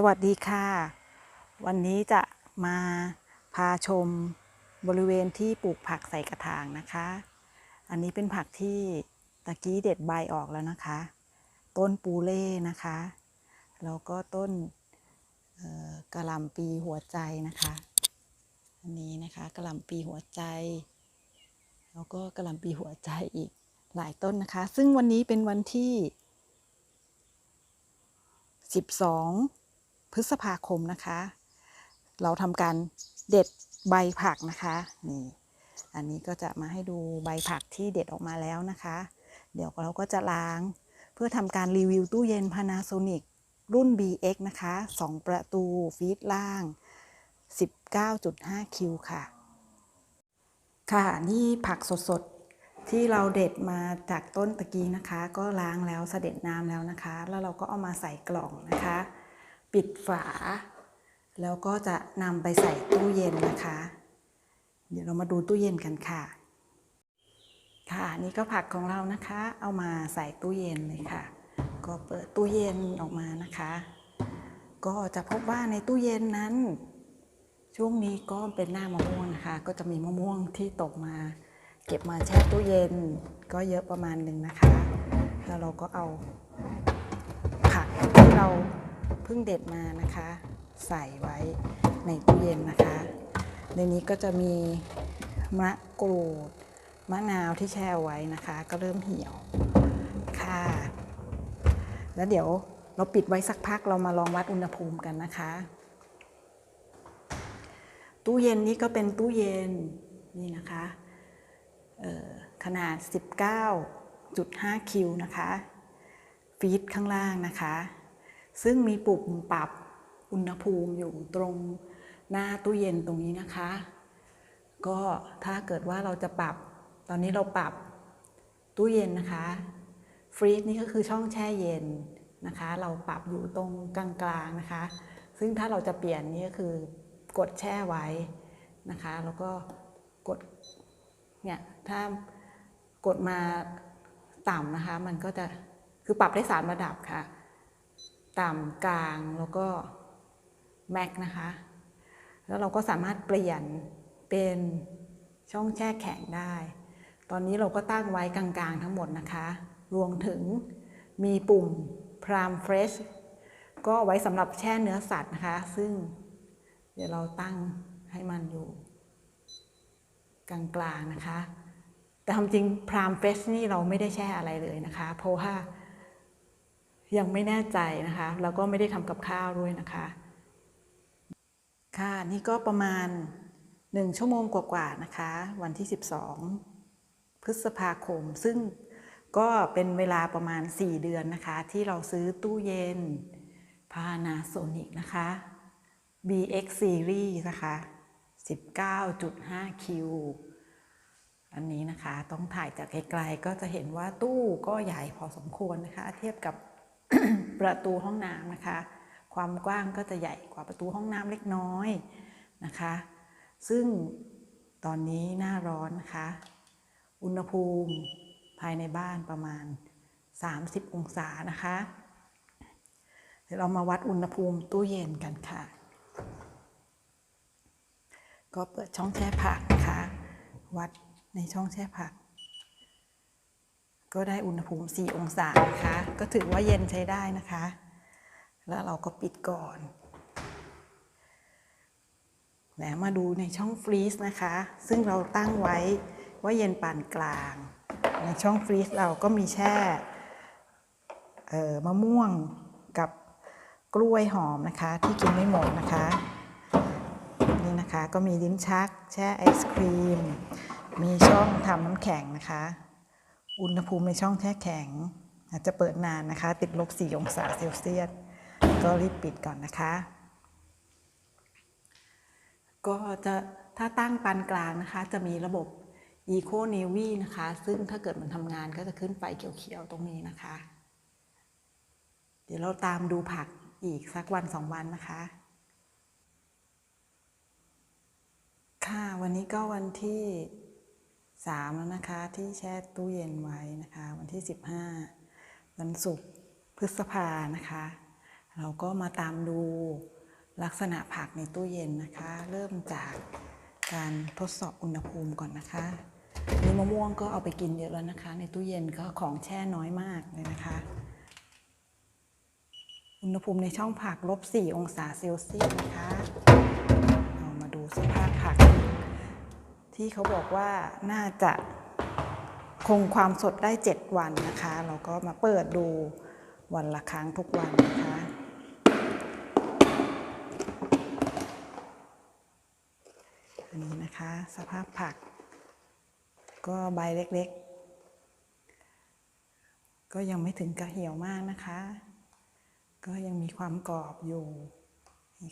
สวัสดีค่ะ วันนี้จะมาพาชมบริเวณที่ปลูกผักใส่กระถางนะคะ อันนี้เป็นผักที่ตะกี้เด็ดใบออกแล้วนะคะ ต้นปูเล่นะคะ แล้วก็ต้นกระหลำปีหัวใจนะคะ อันนี้นะคะกระหลำปีหัวใจ แล้วก็กระหลำปีหัวใจอีกหลายต้นนะคะ ซึ่งวันนี้เป็นวันที่ 12 พฤษภาคมนะคะ เราทำการเด็ดใบผักนะคะนี่อันนี้ก็จะมาให้ดูใบผักที่เด็ดออกมาแล้วนะคะ เดี๋ยวเราก็จะล้างเพื่อทำการรีวิวตู้เย็น Panasonic รุ่น BX นะคะ 2 ประตูฟีดล่าง 19.5 คิวค่ะ ค่ะ นี่ผักสดๆ ที่เราเด็ดมาจากต้นตะกี้นะคะ ก็ล้างแล้วเสด็จน้ำแล้วนะคะ แล้วเราก็เอามาใส่กล่องนะคะ ปิดฝา แล้วก็จะนำไปใส่ตู้เย็นนะคะ เดี๋ยวเรามาดูตู้เย็นกันค่ะ ค่ะนี่ก็ผักของเรานะคะ เอามาใส่ตู้เย็นเลยค่ะ ก็เปิดตู้เย็นออกมานะคะ ก็จะพบว่าในตู้เย็นนั้น ช่วงนี้ก็เป็นหน้ามะม่วงนะคะ ก็จะมีมะม่วงที่ตกมา เก็บมาแช่ตู้เย็น ก็เยอะประมาณหนึ่งนะคะ แล้วเราก็เอาผักที่เรา พิ่งเด็ดมานะคะ ใส่ไว้ในตู้เย็นนะคะ ในนี้ก็จะมีมะกรูดมะนาวที่แช่ไว้นะคะ ก็เริ่มเหี่ยวค่ะ แล้วเดี๋ยวเราปิดไว้สักพักเรามาลองวัดอุณหภูมิกันนะคะ ตู้เย็นนี้ก็เป็นตู้เย็นนี่นะคะขนาด 19.5 คิวนะคะ ฟีตข้างล่างนะคะ ซึ่งมีปุ่มปรับอุณหภูมิอยู่ตรงหน้าตู้เย็นตรงนี้นะคะ ก็ถ้าเกิดว่าเราจะปรับ ตอนนี้เราปรับตู้เย็นนะคะฟรีซนี่ก็คือช่องแช่เย็นนะคะ เราปรับอยู่ตรงกลางๆนะคะ ซึ่งถ้าเราจะเปลี่ยนนี่ก็คือกดแช่ไว้นะคะ แล้วก็กดเนี่ยถ้ากดมาต่ำนะคะ มันก็จะคือปรับได้สามระดับค่ะ ต่ำกลางแล้วก็แม็กนะคะ แล้วเราก็สามารถเปลี่ยนเป็นช่องแช่แข็งได้ ตอนนี้เราก็ตั้งไว้กลางๆทั้งหมดนะคะ รวมถึงมีปุ่ม Prime Fresh ก็ไว้สำหรับแช่เนื้อสัตว์นะคะ ซึ่งเดี๋ยวเราตั้งให้มันอยู่ กลางๆนะคะ แต่ความจริง Prime Fresh นี่เราไม่ได้แช่อะไรเลยนะคะ เพราะว่า ยังไม่แน่ใจนะคะ แล้วก็ไม่ได้ทำกับข้าวด้วยนะคะ ค่ะ นี่ก็ประมาณ 1 ชั่วโมงกว่าๆนะคะ วันที่ 12 พฤษภาคม ซึ่งก็เป็นเวลาประมาณ 4 เดือนนะคะ ที่เราซื้อตู้เย็น Panasonic นะคะ BX Series นะคะ 19.5 Q อันนี้นะคะ ต้องถ่ายจากไกลๆ ก็จะเห็นว่าตู้ก็ใหญ่พอสมควรนะคะ เทียบกับ ประตูห้องน้ำนะคะ ความกว้างก็จะใหญ่กว่าประตูห้องน้ำเล็กน้อยนะคะ ซึ่งตอนนี้หน้าร้อนนะคะ อุณหภูมิภายในบ้านประมาณ 30 องศานะคะ เดี๋ยวเรามาวัดอุณหภูมิตู้เย็นกันค่ะ ก็เปิดช่องแช่ผักนะคะ วัดในช่องแช่ผัก ก็ได้อุณหภูมิ 4 องศานะคะ ก็ถือว่าเย็นใช้ได้นะคะ แล้วเราก็ปิดก่อน แล้วมาดูในช่องฟรีซนะคะ ซึ่งเราตั้งไว้ว่าเย็นปานกลาง ในช่องฟรีซเราก็มีแช่มะม่วงกับกล้วยหอมนะคะ ที่กินไม่หมดนะคะ นี่นะคะก็มีลิ้นชัก แช่ไอศครีม มีช่องทำน้ำแข็งนะคะ อุณหภูมิในช่องแช่แข็ง อาจจะเปิดนานนะคะ ติดลบ 4 องศาเซลเซียส ก็รีบปิดก่อนนะคะ ก็จะถ้าตั้งปานกลางนะคะ จะมีระบบ Eco Navy นะคะ ซึ่งถ้าเกิดมันทำงานก็จะขึ้นไฟเขียวๆตรงนี้นะคะ เดี๋ยวเราตามดูผักอีกสักวันสองวันนะคะ ค่ะ วันนี้ก็วันที่ สามแล้วนะคะ ที่แช่ตู้เย็นไว้นะคะ วันที่สิบห้าวันศุกร์พฤษภานะคะ เราก็มาตามดูลักษณะผักในตู้เย็นนะคะ เริ่มจากการทดสอบอุณหภูมิก่อนนะคะนี่มะม่วงก็เอาไปกินเยอะแล้วนะคะ ในตู้เย็นก็ของแช่น้อยมากเลยนะคะ อุณหภูมิในช่องผักลบ 4 องศาเซลเซียสนะคะ ที่เขาบอกว่าน่าจะคงความสดได้ 7 วันนะคะ เราก็มาเปิดดูวันละครั้งทุกวันนะคะ อันนี้นะคะสภาพผัก ก็ใบเล็กๆ ก็ยังไม่ถึงกระเหี่ยวมากนะคะ ก็ยังมีความกรอบอยู่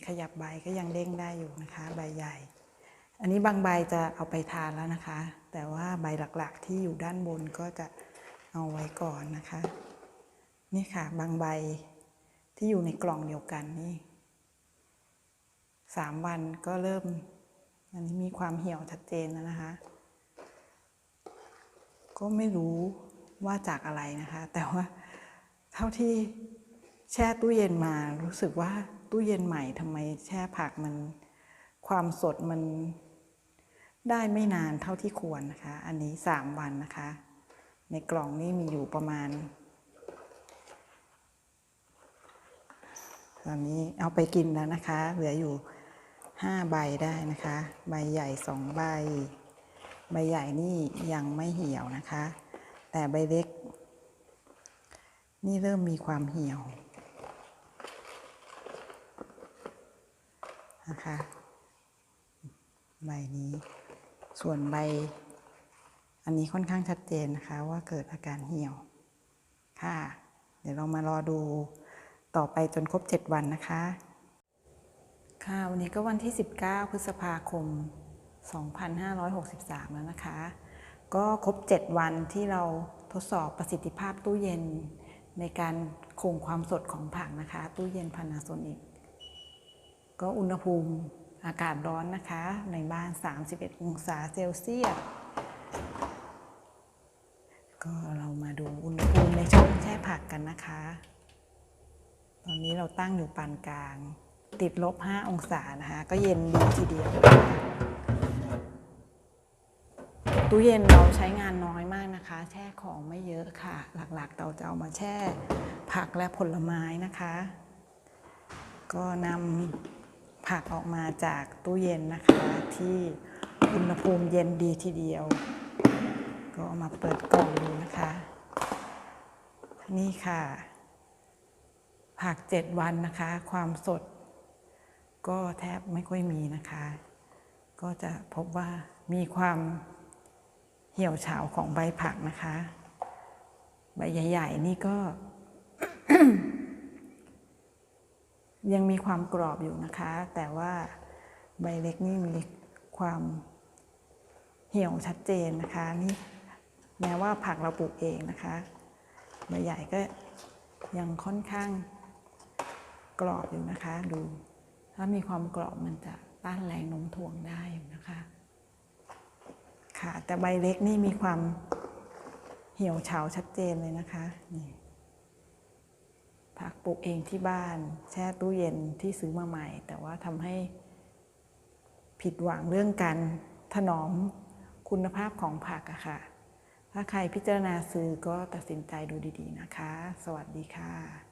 ขยับใบก็ยังเด้งได้อยู่นะคะ ใบใหญ่ อันนี้บางใบจะเอาไปทานแล้วนะคะ แต่ว่าใบหลักๆที่อยู่ด้านบนก็จะเอาไว้ก่อนนะคะ นี่ค่ะบางใบที่อยู่ในกล่องเดียวกันนี่สามวันก็เริ่ม อันนี้มีความเหี่ยวชัดเจนแล้วนะคะ ก็ไม่รู้ว่าจากอะไรนะคะ แต่ว่าเท่าที่แช่ตู้เย็นมารู้สึกว่าตู้เย็นใหม่ทำไมแช่ผักมันความสดมัน ได้ไม่นานเท่าที่ควรนะคะ อันนี้สามวันนะคะ ในกล่องนี่มีอยู่ประมาณ ตอนนี้เอาไปกินแล้วนะคะ เหลืออยู่ห้าใบได้นะคะ ใบใหญ่สองใบ ใบใหญ่นี่ยังไม่เหี่ยวนะคะ แต่ใบเล็ก นี่เริ่มมีความเหี่ยวนะคะใบนี้ ส่วนใบ อันนี้ค่อนข้างชัดเจนนะคะว่าเกิดอาการเหี่ยว ค่ะ เดี๋ยวเรามารอดูต่อไปจนครบ 7 วันนะคะ ค่ะวันนี้ก็วันที่ 19 พฤษภาคม 2563 แล้วนะคะ ก็ครบ 7 วันที่เราทดสอบประสิทธิภาพตู้เย็นในการคงความสดของผักนะคะ ตู้เย็นพานาโซนิกก็อุณหภูมิ อากาศร้อนนะคะ ในบ้าน 31 องศาเซลเซียส ก็เรามาดูอุณหภูมิในช่องแช่ผักกันนะคะ ตอนนี้เราตั้งอยู่ปานกลาง ติดลบ 5 องศานะคะ ก็เย็นดีทีเดียว ตู้เย็นเราใช้งานน้อยมากนะคะ แช่ของไม่เยอะค่ะ หลักๆ เราจะเอามาแช่ผักและผลไม้นะคะ ก็นำ ผักออกมาจากตู้เย็นนะคะ ที่อุณหภูมิเย็นดีทีเดียว ก็เอามาเปิดกล่องดูนะคะ นี่ค่ะ ผักเจ็ดวันนะคะ ความสด ก็แทบไม่ค่อยมีนะคะ ก็จะพบว่ามีความเหี่ยวเฉาของใบผักนะคะ ใบใหญ่ ๆ นี่ก็ ยังมีความกรอบอยู่นะคะ แต่ว่าใบเล็กนี่มีความเหี่ยวชัดเจนนะคะนี่แม้ว่าผักเราปลูกเองนะคะใบใหญ่ก็ยังค่อนข้างกรอบอยู่นะคะดู ถ้ามีความกรอบมันจะต้านแรงโน้มถ่วงได้นะคะ ค่ะแต่ใบเล็กนี่มีความเหี่ยวเฉาชัดเจนเลยนะคะนี่ ผักปลูกเองที่บ้าน แช่ตู้เย็นที่ซื้อมาใหม่ แต่ว่าทำให้ผิดหวังเรื่องการถนอมคุณภาพของผักอะค่ะ ถ้าใครพิจารณาซื้อก็ตัดสินใจดูดีๆนะคะ สวัสดีค่ะ